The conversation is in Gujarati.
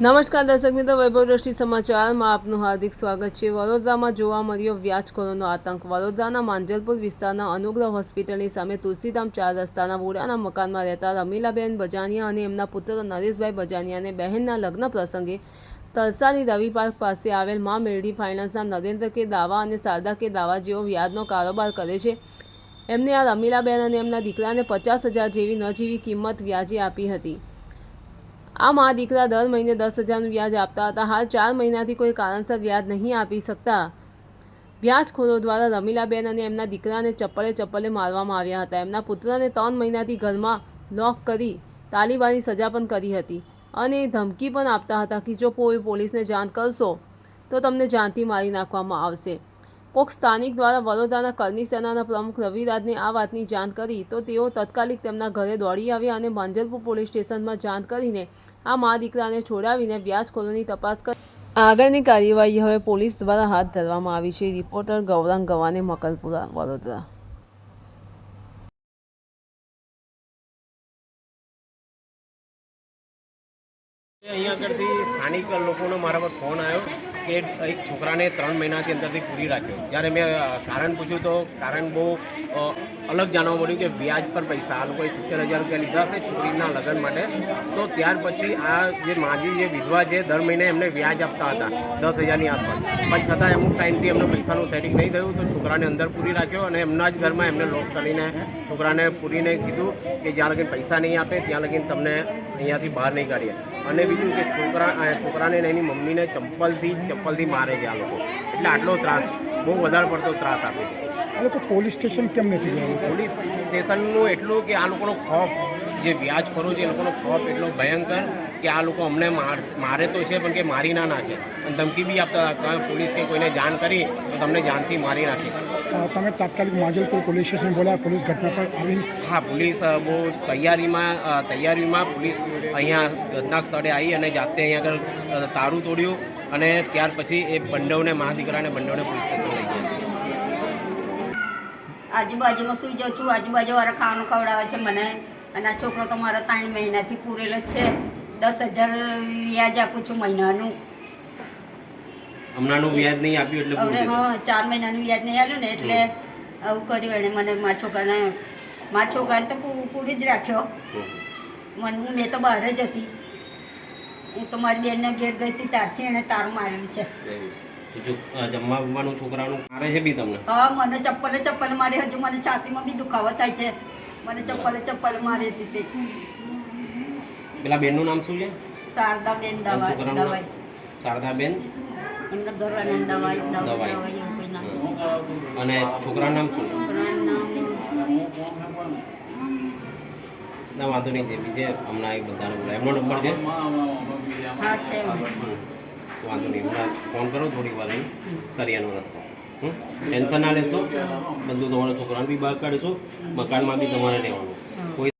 નમસ્કાર દર્શક મિત્રો, વૈભવ દ્રષ્ટિ સમાચારમાં આપનું હાર્દિક સ્વાગત છે. વડોદરામાં જોવા મળ્યો વ્યાજખોરોનો આતંક. વડોદરાના માંજલપુર વિસ્તારના અનુગ્રહ હોસ્પિટલની સામે તુલસીધામ ચાર રસ્તાના વોડાના મકાનમાં રહેતા રમીલાબેન બજાનિયા અને એમના પુત્ર નરેશભાઈ બજાનિયાને બહેનના લગ્ન પ્રસંગે તલસાની રવિ પાર્ક પાસે આવેલ મા મેરડી ફાઇનાન્સના નરેન્દ્ર કે દાવા અને શારદા કે દાવા જેઓ વ્યાજનો કારોબાર કરે છે. એમને આ રમીલાબેન અને એમના દીકરાને પચાસ હજાર જેવી નજીવી કિંમત વ્યાજે આપી હતી. આ દીકરા દર મહિને દસ હજારનું વ્યાજ આપતા હતા. હાલ ચાર મહિનાથી કોઈ કારણસર વ્યાજ નહીં આપી શકતા. વ્યાજખોરો દ્વારા રમીલાબેન અને એમના દીકરાને ચપ્પલે ચપ્પલે મારવામાં આવ્યા હતા. એમના પુત્રને ત્રણ મહિનાથી ઘરમાં લોક કરી તાલિબાની સજા પણ કરી હતી અને ધમકી પણ આપતા હતા કે જો કોઈ પોલીસને જાણ કરશો તો તમને જાનથી મારી નાખવામાં આવશે. કોક સ્થાનિક દ્વારા વડોદરાના કરની સેનાના પ્રમુખ રવિરાજને આ વાતની જાણ કરી તો તેઓ તત્કાલિક તેમના ઘરે દોડી આવ્યા અને માંજલપુર પોલીસ સ્ટેશનમાં જાણ કરીને આ મા દીકરાને છોડાવીને વ્યાજખોરોની તપાસ કરી. આગળની કાર્યવાહી હવે પોલીસ દ્વારા હાથ ધરવામાં આવી છે. રિપોર્ટર ગૌરાંગ ગવાને મકલપુરા વડોદરા. અહીંયા આગળથી સ્થાનિક લોકોનો મારા પર ફોન આવ્યો કે એક છોકરાને ત્રણ મહિનાથી અંદરથી પૂરી રાખ્યો. જ્યારે મેં કારણ પૂછ્યું તો કારણ બહુ અલગ જાણવા મળ્યું કે વ્યાજ પર પૈસા, આ લોકોએ સિત્તેર હજાર રૂપિયા લીધા છે છોકરીના લગ્ન માટે. તો ત્યાર પછી આ જે માજી, જે વિધવા છે, દર મહિને એમને વ્યાજ આપતા હતા, દસ હજારની આસપાસ. પણ છતાં અમુક ટાઈમથી એમને પૈસાનું સેટિંગ નહીં થયું, તો છોકરાને અંદર પૂરી રાખ્યો અને એમના જ ઘરમાં એમને લોક કરીને છોકરાને પૂરીને કીધું કે જ્યાં લગીન પૈસા નહીં આપે, ત્યાં લગીન તમને અહીંયાથી બહાર નહીં કાઢીએ. અને બીજું કે છોકરા છોકરાને એની મમ્મીને ચંપલથી ચંપલથી મારે છે આ લોકો. એટલે આટલો ત્રાસ. બહુ વધારે પડતો ત્રાસ આપે છે. આ લોકો પોલીસ સ્ટેશન કેમ નથી ગયા? પોલીસ સ્ટેશનનું એટલું કે આ લોકોનો ખોફ જે વ્યાજ ખરો છે એ લોકોનો ખોફ એટલો ભયંકર કે આ લોકો અમને માર મારે તો છે પણ કે મારી ના નાખે. અને ધમકી બી આપતા હતા. કે પોલીસ કે કોઈને જાણ કરી તો તમને જાનથી મારી નાખીશ તમે તાત્કાલિક માજલપુર પોલીસ સ્ટેશન બોલ્યા પોલીસ ઘટના પર આવી હા પોલીસ બહુ તૈયારીમાં તૈયારીમાં પોલીસ અહીંયા ઘટના સ્થળે આવી અને જાતે અહીંયા આગળ તારું તોડ્યું અને ત્યાર પછી એ બંડવને મા દીકરાને બંડવને પોલીસ સ્ટેશન લઈ ગયા આજુબાજુમાં સુઈ જાઉં છું આજુબાજુ વાળા ખાવાનું ખવડાવે છે મને. અને આ છોકરો તો મારો ત્રણ મહિનાથી પૂરેલો જ છે. દસ હજાર વ્યાજ આપું છું મહિનાનું. હમણાંનું વ્યાજ નહીં આપ્યું એટલે હવે હા ચાર મહિનાનું વ્યાજ નહીં આવ્યું ને એટલે આવું કર્યું એણે મને મારા છોકરાને. મારા છોકરાને તો પૂરી જ રાખ્યો. મને હું મેં તો બહાર જ હતી. હું તો મારી બેનને ઘેર ગઈ હતી ત્યારથી એણે તારું માર્યું છે. જમવા બમવાનું છોકરાનું મારે છે બી તમને? હા મને ચપ્પલે ચપ્પલ મારી. હજુ મને છાતીમાં બી દુખાવો થાય છે. મને ચપ્પલે ચપ્પલ મારી હતી તે. પેલા બેનનું નામ શું છે? શારદાબેન દવા? દવાઈ. શારદાબેન? એમના ઘરવાળાને દવાઈ દવા દવાઈ. દવાઈ એવું કંઈ નામ અને છોકરાનું નામ શું? છોકરાનું નામ ના વાંધો નહીં છે બીજે હમણાં એ બધાને એમનો નંબર છે? હા છે. વાંધો નહીં હમણાં ફોન કરો થોડી વાર કરિયાનો રસ્તો? ટેન્શન ના લેશો. બધું તમારા છોકરાને બી બહાર કાઢીશું મકાનમાં બી તમારે લેવાનું કોઈ